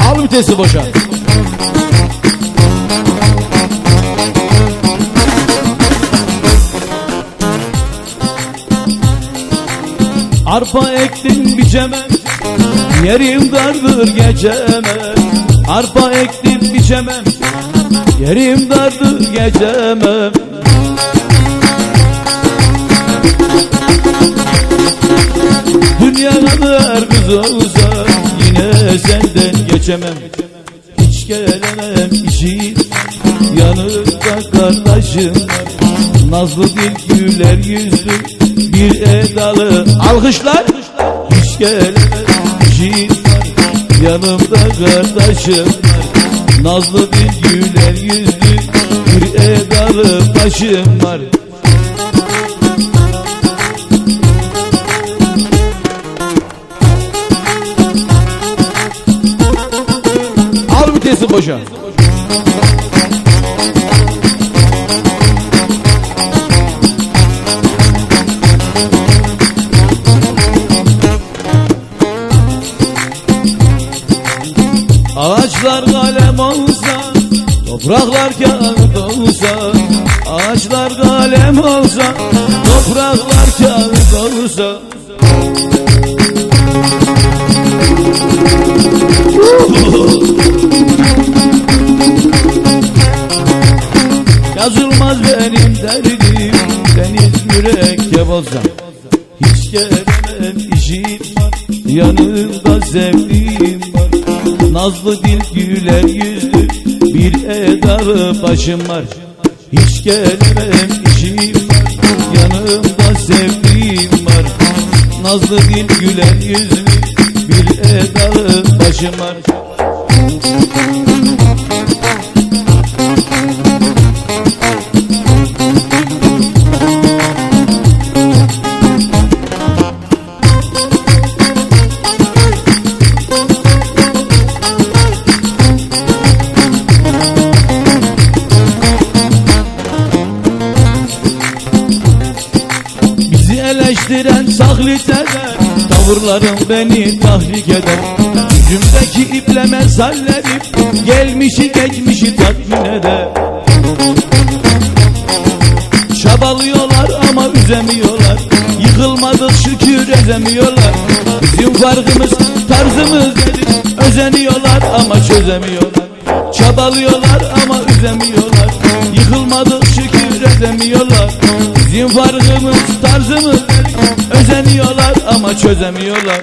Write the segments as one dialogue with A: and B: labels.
A: Al vitesi boşa. Arpa ektim biçemem Yerim dardır geçemem Arpa ektim biçemem Yerim dardır geçemem Dünya kadar kız olsa Yine senden geçemem. Hiç gelemem işin Yanında kardeşim. Nazlı dil güler yüzlü Bir edalı. Alkışlar. Hiç gelemem var Yanımda kardeşim var Nazlı dil güler yüzlü Bir edalı başım var Al vitesi boşa. Ağaçlar topraklar kağıt olsa Ağaçlar kalem olsa, topraklar kağıt olsa. Yazılmaz benim derdim Deniz mürekkep olsa. Hiç gelemem işim Yanımda sevdiğim var. Nazlı dil güler yüzlü Bir edalı başım var. Hiç gelemem işim var. Yanımda sevdiğim var. Nazlı dil güler yüzlü Bir edalı başım var eleştiren sakliteler Tavırların beni tahrik eder. Yüzümdeki ipleme zallerim Gelmişi geçmişi tatmin eder. Çabalıyorlar ama üzemiyorlar Yıkılmadık şükür ezemiyorlar. Bizim farkımız tarzımız nedir? Özeniyorlar ama çözemiyorlar. Çabalıyorlar ama üzemiyorlar Yıkılmadık şükür ezemiyorlar. Bizim farkımız ama çözemiyorlar.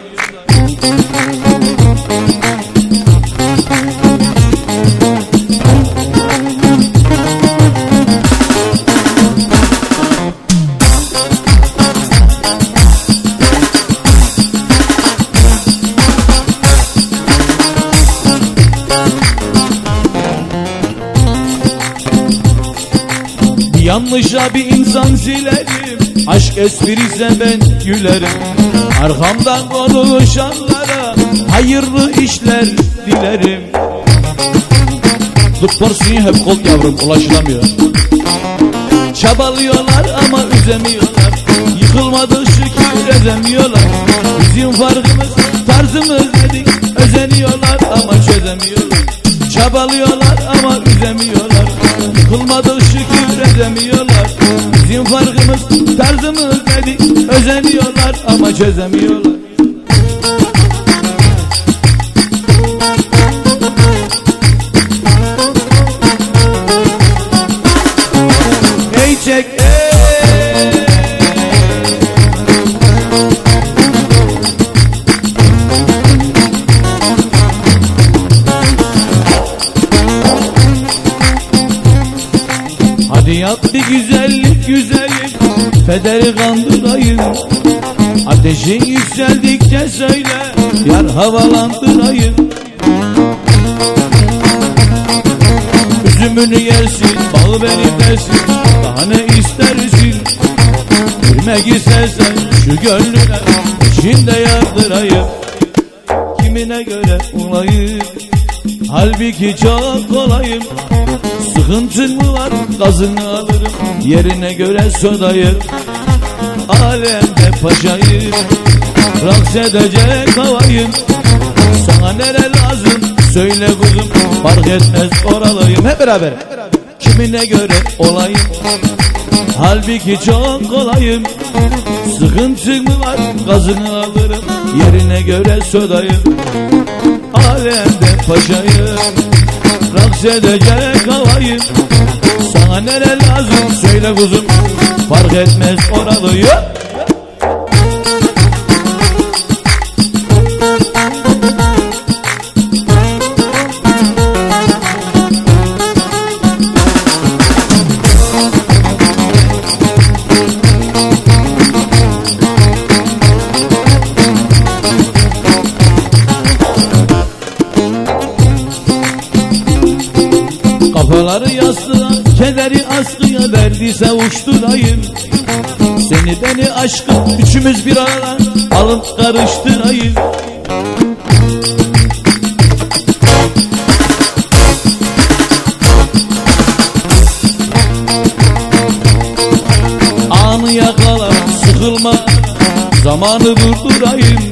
A: Yanlışa bir insan silerim Aşk esprise ben gülerim. Arkamdan konuşanlara Hayırlı işler dilerim. Dıpparsın hep kol yavrum ulaşılamıyor. Çabalıyorlar ama üzemiyorlar. Yıkılmadı şükür ezemiyorlar Bizim farkımız tarzımız dedik Özeniyorlar ama çözemiyorlar. Çabalıyorlar ama üzemiyorlar. Yıkılmadı şükür farkımız tarzımız dedik Özeniyorlar ama çözemiyorlar. Ey çek ey Hadi yap bir güzellik güzellik Federi kandırayım Ateşin yükseldikçe söyle Yar havalandırayım Üzümünü yersin, balı beni versin Daha ne istersin? Girmek istersen şu gönlüne Peşinde yardırayım Kimine göre olayım Halbuki çok kolayım. Sıkıntın mı var? Gazını alırım. Yerine göre sodayı Alemde paşayım Raks edecek havayım. Sana nere lazım? Söyle kuzum. Fark etmez oralıyım. Hep beraber. Kimine göre olayım. Halbuki çok kolayım. Sıkıntın mı var? Gazını alırım. Yerine göre sodayım Alemde paşayım Raks edecek havayım Sana nere lazım? Söyle kuzum Fark etmez oralıyım verdiyse uçturayım Seni beni aşkım üçümüz bir arada alıp karıştırayım Anı yakala, sıkılma, zamanı durdurayım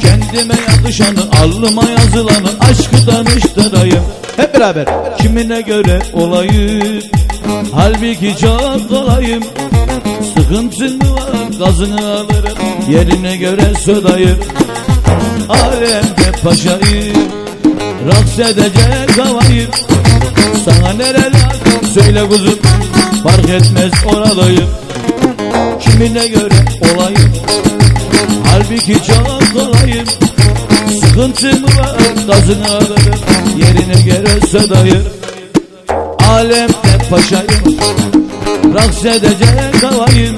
A: Kendime yakışanı, alnıma yazılanı, aşkı danıştırayım Hep beraber. Kimine göre olayım Halbuki çok kolayım. Sıkıntın mı var? Gazını alırım. Yerine göre sodayım. Alemde paşayım. Raks edecek havayım. Sana nere lazım söyle kuzum. Fark etmez oradayım. Kimine göre olayım. Halbuki çok kolayım. Sıkıntı mı var? Gazını alırım. Yerine göre sodayım. Alemde paşayım Raks edecek havayım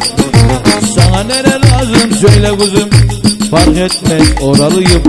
A: Sana nere lazım? Söyle kuzum Fark etmez oralıyım